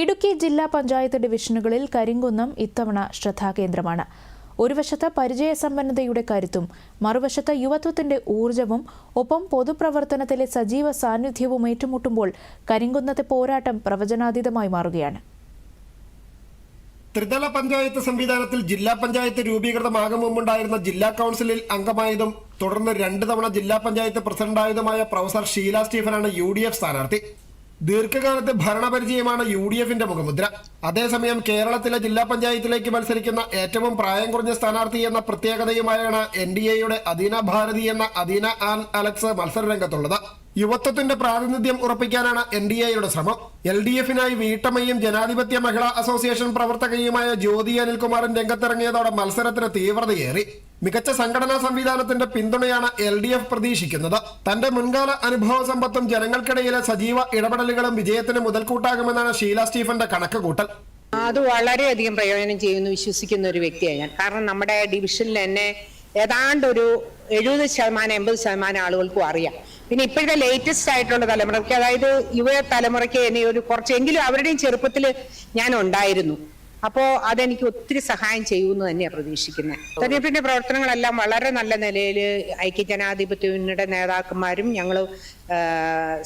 ഇടുക്കി ജില്ലാ പഞ്ചായത്ത് ഡിവിഷനുകളിൽ കരിങ്കുന്നം ഇത്തവണ ശ്രദ്ധാകേന്ദ്രമാണ്. ഒരു വശത്ത് പരിചയസമ്പന്നതയുടെ കരുത്തും മറുവശത്ത് യുവത്വത്തിന്റെ ഊർജവും ഒപ്പം പൊതുപ്രവർത്തനത്തിലെ സജീവ സാന്നിധ്യവും ഏറ്റുമുട്ടുമ്പോൾ കരിങ്കുന്നത്തെ പോരാട്ടം പ്രവചനാതീതമായി മാറുകയാണ്. ത്രിതല പഞ്ചായത്ത് സംവിധാനത്തിൽ ജില്ലാ പഞ്ചായത്ത് രൂപീകൃതമാകും മുമ്പുണ്ടായിരുന്ന ജില്ലാ കൗൺസിലിൽ അംഗമായതും തുടർന്ന് രണ്ട് തവണ ജില്ലാ പഞ്ചായത്ത് പ്രസിഡന്റായതുമായ പ്രൊഫസർ ഷീല സ്റ്റീഫനാണ് യു ഡി എഫ് സ്ഥാനാർത്ഥി. ദീർഘകാലത്തെ ഭരണപരിചയമാണ് യു ഡി എഫിന്റെ മുഖമുദ്ര. അതേസമയം കേരളത്തിലെ ജില്ലാ പഞ്ചായത്തിലേക്ക് മത്സരിക്കുന്ന ഏറ്റവും പ്രായം കുറഞ്ഞ സ്ഥാനാർത്ഥി എന്ന പ്രത്യേകതയുമായാണ് എൻ ഡി എയുടെ അദീന ഭാരതി എന്ന അദീന ആൻ അലക്സ് മത്സരരംഗത്തുള്ളത്. യുവത്വത്തിന്റെ പ്രാതിനിധ്യം ഉറപ്പിക്കാനാണ് എൻ ഡി എയുടെ ശ്രമം. എൽ ഡി എഫിനായി വീട്ടമ്മയും ജനാധിപത്യ മഹിളാ അസോസിയേഷൻ പ്രവർത്തകയുമായ ജ്യോതി അനിൽകുമാറും രംഗത്തിറങ്ങിയതോടെ മത്സരത്തിന് തീവ്രതയേറി. മികച്ച സംഘടനാ സംവിധാനത്തിന്റെ പിന്തുണയാണ് എൽ ഡി എഫ് പ്രതീക്ഷിക്കുന്നത്. തന്റെ മുൻകാല അനുഭവ സമ്പത്തും ജനങ്ങൾക്കിടയിലെ സജീവ ഇടപെടലുകളും വിജയത്തിന് മുതൽക്കൂട്ടാകുമെന്നാണ് ഷീല സ്റ്റീഫന്റെ കണക്കുകൂട്ടൽ. അത് വളരെയധികം പ്രയോജനം ചെയ്യുമെന്ന് വിശ്വസിക്കുന്ന ഒരു വ്യക്തിയാണ് ഞാൻ. കാരണം നമ്മുടെ ഡിവിഷനിൽ തന്നെ ഏതാണ്ട് ഒരു എഴുപത് ശതമാനം എൺപത് ശതമാനം ആളുകൾക്കും അറിയാം. പിന്നെ ഇപ്പോഴത്തെ ലേറ്റസ്റ്റ് ആയിട്ടുള്ള തലമുറയ്ക്ക് അതായത് യുവ തലമുറയ്ക്ക് എന്നെ ഒരു കുറച്ചെങ്കിലും അവരുടെയും ചെറുപ്പത്തിൽ ഞാൻ ഉണ്ടായിരുന്നു. അപ്പോ അതെനിക്ക് ഒത്തിരി സഹായം ചെയ്യുമെന്ന് തന്നെയാണ് പ്രതീക്ഷിക്കുന്നത്. തെരഞ്ഞെടുപ്പിന്റെ പ്രവർത്തനങ്ങളെല്ലാം വളരെ നല്ല നിലയിൽ ഐക്യജനാധിപത്യയുടെ നേതാക്കന്മാരും ഞങ്ങൾ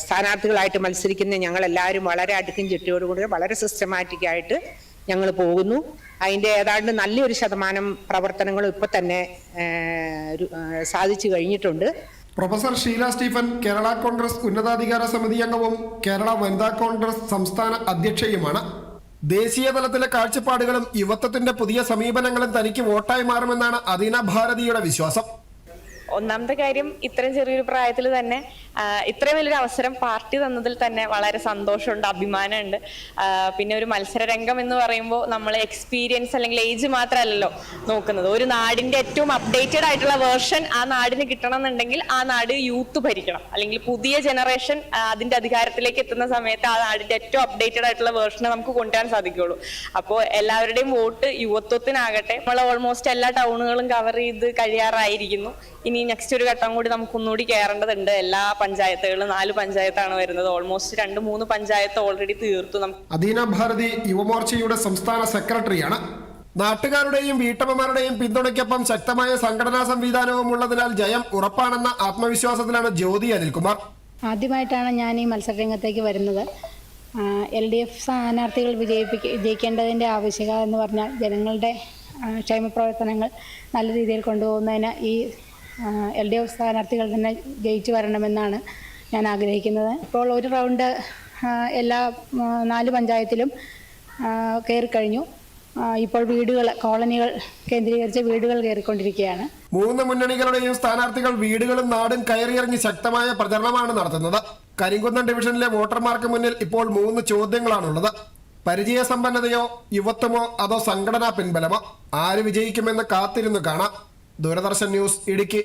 സ്ഥാനാർത്ഥികളായിട്ട് മത്സരിക്കുന്ന ഞങ്ങൾ എല്ലാവരും വളരെ അടുക്കും ചുറ്റിയോടുകൂടി വളരെ സിസ്റ്റമാറ്റിക് ആയിട്ട് ഞങ്ങൾ പോകുന്നു. അതിന്റെ ഏതാണ്ട് നല്ലൊരു ശതമാനം പ്രവർത്തനങ്ങളും ഇപ്പൊ തന്നെ സാധിച്ചു കഴിഞ്ഞിട്ടുണ്ട്. പ്രൊഫസർ ഷീല സ്റ്റീഫൻ കേരള കോൺഗ്രസ് ഉന്നതാധികാര സമിതി അംഗവും കേരള വനിതാ കോൺഗ്രസ് സംസ്ഥാന അധ്യക്ഷയുമാണ്. ദേശീയ തലത്തിലെ കാഴ്ചപ്പാടുകളും യുവത്വത്തിന്റെ പുതിയ സമീപനങ്ങളും തനിക്ക് വോട്ടായി മാറുമെന്നാണ് അദീന ഭാരതിയുടെ വിശ്വാസം. ഒന്നാമത്തെ കാര്യം ഇത്രയും ചെറിയൊരു പ്രായത്തിൽ തന്നെ ഇത്രയും വലിയൊരു അവസരം പാർട്ടി തന്നതിൽ തന്നെ വളരെ സന്തോഷമുണ്ട് അഭിമാനമുണ്ട്. പിന്നെ ഒരു മത്സര രംഗം എന്ന് പറയുമ്പോൾ നമ്മൾ എക്സ്പീരിയൻസ് അല്ലെങ്കിൽ ഏജ് മാത്രമല്ലല്ലോ നോക്കുന്നത്. ഒരു നാടിന്റെ ഏറ്റവും അപ്ഡേറ്റഡ് ആയിട്ടുള്ള വേർഷൻ ആ നാടിന് കിട്ടണം എന്നുണ്ടെങ്കിൽ ആ നാട് യൂത്ത് ഭരിക്കണം. അല്ലെങ്കിൽ പുതിയ ജനറേഷൻ അതിന്റെ അധികാരത്തിലേക്ക് എത്തുന്ന സമയത്ത് ആ നാടിന്റെ ഏറ്റവും അപ്ഡേറ്റഡ് ആയിട്ടുള്ള വേർഷനെ നമുക്ക് കൊണ്ടുവരാൻ സാധിക്കുള്ളൂ അപ്പോൾ എല്ലാവരുടെയും വോട്ട് യുവത്വത്തിനാകട്ടെ. നമ്മൾ ഓൾമോസ്റ്റ് എല്ലാ ടൗണുകളും കവർ ചെയ്ത് കഴിയാറായിരിക്കുന്നു. ഇനി നെക്സ്റ്റ് ഒരു ഘട്ടം കൂടി നമുക്ക് ഒന്നുകൂടി കയറേണ്ടതുണ്ട് എല്ലാ പഞ്ചായത്തുകളും നാല് പഞ്ചായത്താണ് വരുന്നത്. ഓൾമോസ്റ്റ് രണ്ട് മൂന്ന് പഞ്ചായത്ത് ഓൾറെഡി തീർത്തു അധീന അദീന ഭാരതി യുവമോർച്ചയുടെ സംസ്ഥാന സെക്രട്ടറിയാണ്. നാട്ടുകാരുടെയും വീട്ടമ്മമാരുടെയും പിന്തുണയ്ക്കൊപ്പം ശക്തമായ സംഘടനാ സംവിധാനവും ഉള്ളതിനാൽ ജയം ഉറപ്പാണെന്ന ആത്മവിശ്വാസത്തിലാണ് ജ്യോതി അനിൽകുമാർ. ആദ്യമായിട്ടാണ് ഞാൻ ഈ മത്സരരംഗത്തേക്ക് വരുന്നത്. എൽ ഡി എഫ് സ്ഥാനാർത്ഥികൾ വിജയിപ്പിക്ക വിജയിക്കേണ്ടതിന്റെ ആവശ്യകത എന്ന് പറഞ്ഞാൽ ജനങ്ങളുടെ ക്ഷേമപ്രവർത്തനങ്ങൾ നല്ല രീതിയിൽ കൊണ്ടുപോകുന്നതിന് ഈ എൽ ഡി എഫ് സ്ഥാനാർത്ഥികൾ തന്നെ ജയിച്ചു വരണമെന്നാണ് ഞാൻ ആഗ്രഹിക്കുന്നത്. ഇപ്പോൾ ഒരു റൗണ്ട് എല്ലാ നാല് പഞ്ചായത്തിലും കയറിക്കഴിഞ്ഞു ഇപ്പോൾ വീടുകൾ കോളനികൾ കേന്ദ്രീകരിച്ച് വീടുകൾ കയറിക്കൊണ്ടിരിക്കുകയാണ്. മൂന്ന് മുന്നണികളുടെയും സ്ഥാനാർത്ഥികൾ വീടുകളും നാടും കയറിയിറങ്ങി ശക്തമായ പ്രചരണമാണ് നടത്തുന്നത്. കരിങ്കുന്നം ഡിവിഷനിലെ വോട്ടർമാർക്ക് മുന്നിൽ ഇപ്പോൾ മൂന്ന് ചോദ്യങ്ങളാണുള്ളത്. പരിചയസമ്പന്നതയോ യുവത്വമോ അതോ സംഘടനാ പിൻബലമോ? ആര് വിജയിക്കുമെന്ന് കാത്തിരുന്നു കാണാം. ദൂരദർശൻ ന്യൂസ് ഇടുക്കി